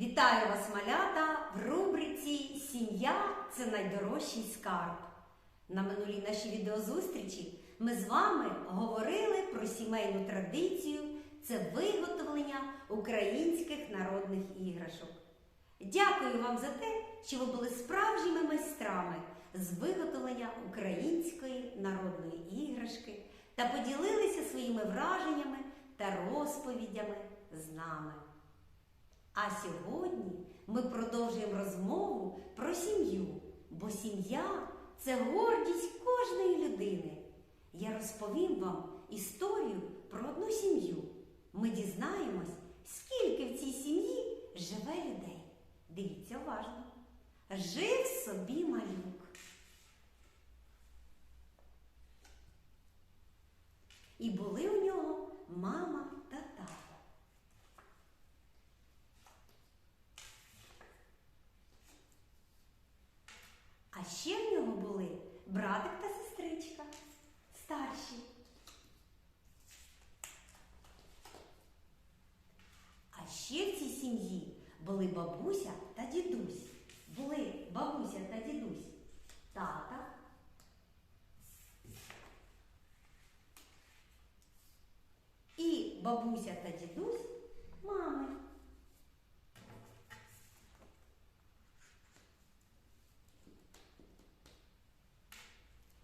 Вітаю вас, малята, в рубриці Сім'я це найдорожчий скарб. На минулій нашій відеозустрічі ми з вами говорили про сімейну традицію це виготовлення українських народних іграшок. Дякую вам за те, що ви були справжніми майстрами з виготовлення української народної іграшки та поділилися своїми враженнями та розповідями з нами. А сьогодні ми продовжуємо розмову про сім'ю, бо сім'я це гордість кожної людини. Я розповім вам історію про одну сім'ю. Ми дізнаємось, скільки в цій сім'ї живе людей. Дивіться уважно. Жив собі малюк. І були у нього мама та тато. А ще в нього були братик та сестричка старші. А ще в цій сім'ї були бабуся та дідусь. Були бабуся та дідусь, тата. І бабуся та дідусь мами.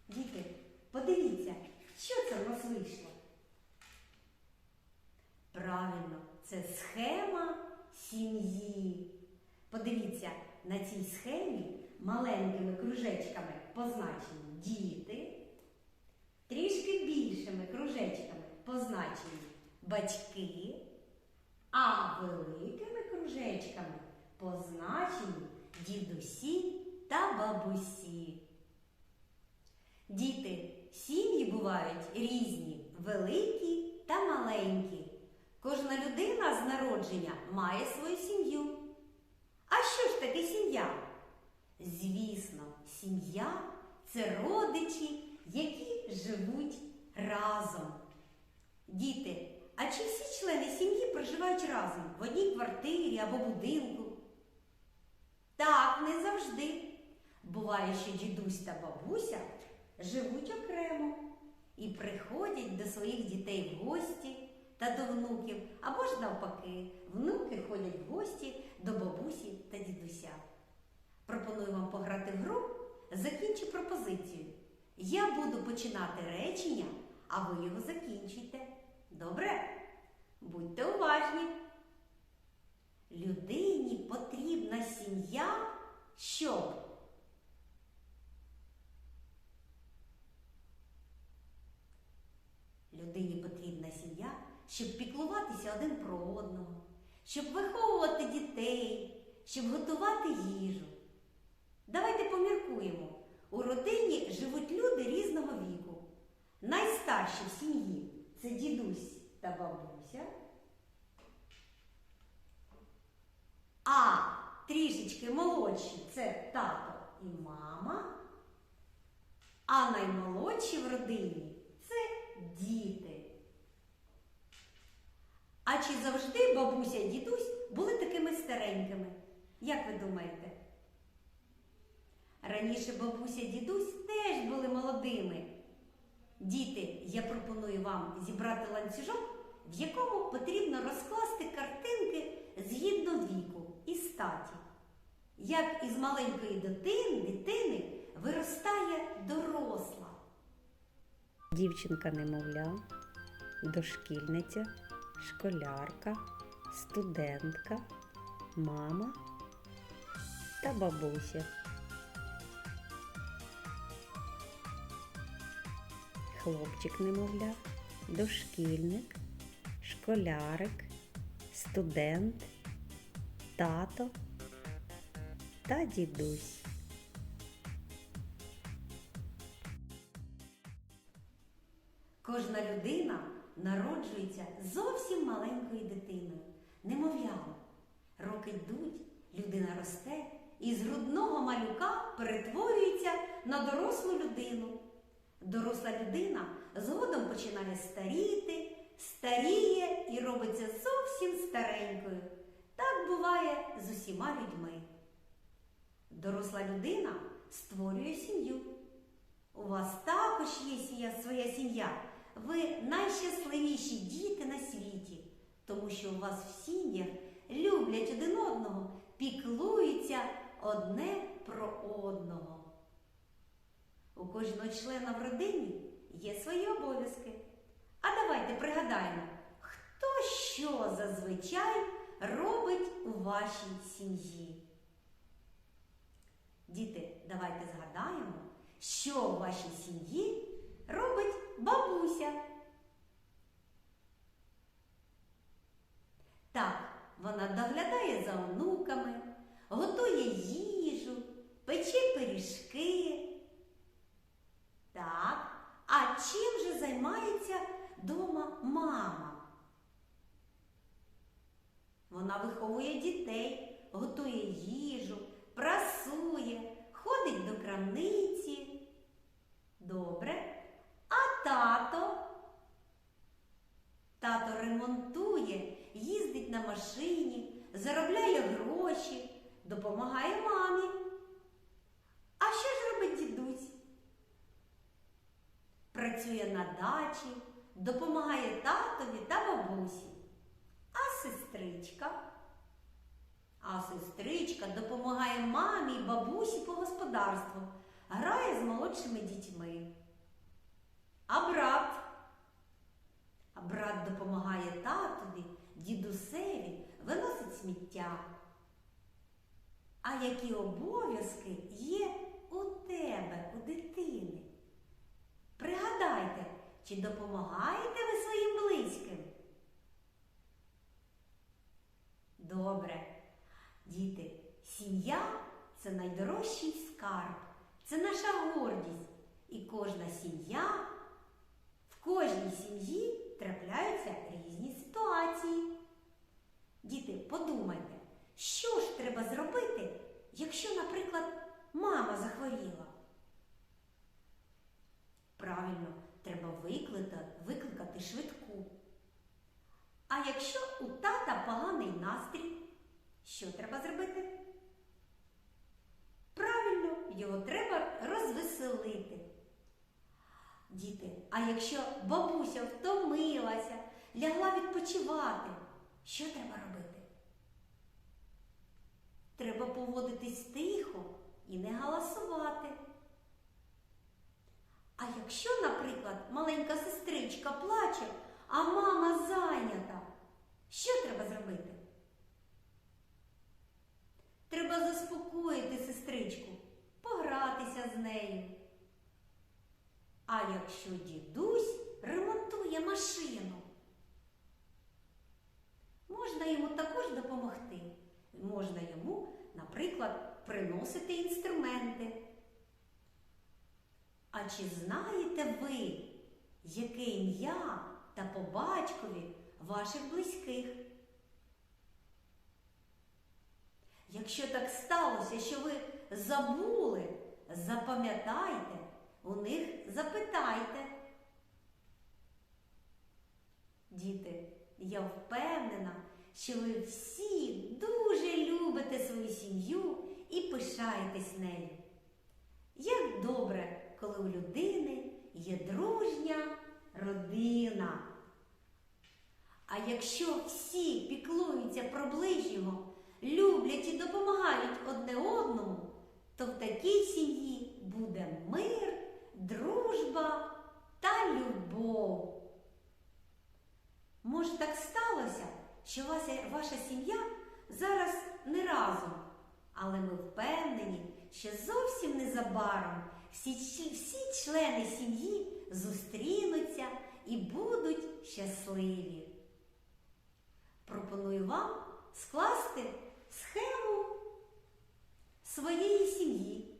Діти, подивіться, що це в нас вийшло? Правильно, це схема сім'ї. Подивіться, на цій схемі маленькими кружечками позначені діти, трішки більшими кружечками позначені батьки, а великими кружечками позначені дідусі та бабусі. Діти, сім'ї бувають різні, великі та маленькі. Кожна людина з народження має свою сім'ю. А що ж таке сім'я? Звісно, сім'я це родичі, які живуть разом. Діти, а чи всі члени сім'ї проживають разом в одній квартирі або будинку? Так, не завжди. Буває, що дідусь та бабуся живуть окремо і приходять до своїх дітей в гості та до внуків, або ж навпаки, внуки ходять в гості до бабусі та дідуся. Пропоную вам пограти гру Закінчи пропозицію. Я буду починати речення, а ви його закінчуйте. Добре? Будьте уважні. Людині потрібна сім'я, щоб Людині потрібна сім'я, щоб піклуватися один про одного, щоб виховувати дітей, щоб готувати їжу. Давайте поміркуємо. У родині живуть люди різного віку. Найстарші в сім'ї це дідусь та бабуся. А трішечки молодші це тато і мама. А наймолодші в родині це діти. А чи завжди бабуся і дідусь були такими старенькими? Як ви думаєте? Раніше бабуся і дідусь теж були молодими. Діти, я пропоную вам зібрати ланцюжок, в якому потрібно розкласти картинки згідно віку і статі. Як із маленької дитини, дитини виростає доросла. Дівчинка немовля, дошкільниця, школярка, студентка, мама та бабуся. Хлопчик немовля, дошкільник, школярик, студент, тато та дідусь. Кожна людина народжується зовсім маленькою дитиною, немовлям. Роки йдуть, людина росте і з грудного малюка перетворюється на дорослу людину. Доросла людина згодом починає старіти, старіє і робиться зовсім старенькою. Так буває з усіма людьми. Доросла людина створює сім'ю. У вас також є своя сім'я. Ви найщасливіші діти на світі, тому що у вас в сім'ях люблять один одного, піклуються одне про одного. У кожного члена в родині є свої обов'язки. А давайте пригадаємо, хто що зазвичай робить у вашій сім'ї. Діти, давайте згадаємо, що в вашій сім'ї бабуся. Так, вона доглядає за онуками, готує їжу, пече пиріжки. Так, а чим же займається дома мама? Вона виховує дітей, готує їжу, прасує, ходить до крамниці. Добре. Тато? Тато ремонтує, їздить на машині, заробляє гроші, допомагає мамі. А що ж робить дідусь? Працює на дачі, допомагає татові та бабусі. А сестричка? А сестричка допомагає мамі й бабусі по господарству, грає з молодшими дітьми. А брат? А брат допомагає татові, дідусеві, виносить сміття. А які обов'язки є у тебе, у дитини? Пригадайте, чи допомагаєте ви своїм близьким? Добре. Діти, сім'я це найдорожчий скарб, це наша гордість. І кожна сім'я, в кожній сім'ї трапляються різні ситуації. Діти, подумайте, що ж треба зробити, якщо, наприклад, мама захворіла? Правильно, треба викликати, викликати швидку. А якщо у тата поганий настрій, що треба зробити? Правильно, його треба розвеселити. Діти, а якщо бабуся втомилася, лягла відпочивати, що треба робити? Треба поводитись тихо і не галасувати. А якщо, наприклад, маленька сестричка плаче, а мама зайнята, що треба зробити? Треба заспокоїти сестричку, погратися з нею. А якщо дідусь ремонтує машину, можна йому також допомогти. Можна йому, наприклад, приносити інструменти. А чи знаєте ви, яке ім'я та по батькові ваших близьких? Якщо так сталося, що ви забули, запам'ятайте, у них запитайте. Діти, я впевнена, що ви всі дуже любите свою сім'ю і пишаєтесь нею. Як добре, коли у людини є дружня родина. А якщо всі піклуються про ближнього, люблять і допомагають одне одному, то в такій сім'ї буде мир, дружба та любов. Може, так сталося, що ваша, ваша сім'я зараз не разом, але ми впевнені, що зовсім незабаром всі, всі члени сім'ї зустрінуться і будуть щасливі. Пропоную вам скласти схему своєї сім'ї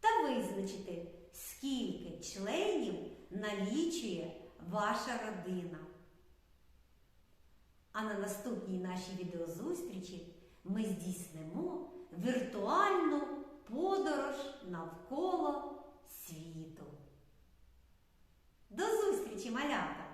та визначити, скільки членів налічує ваша родина. А на наступній нашій відеозустрічі ми здійснимо віртуальну подорож навколо світу. До зустрічі, малята!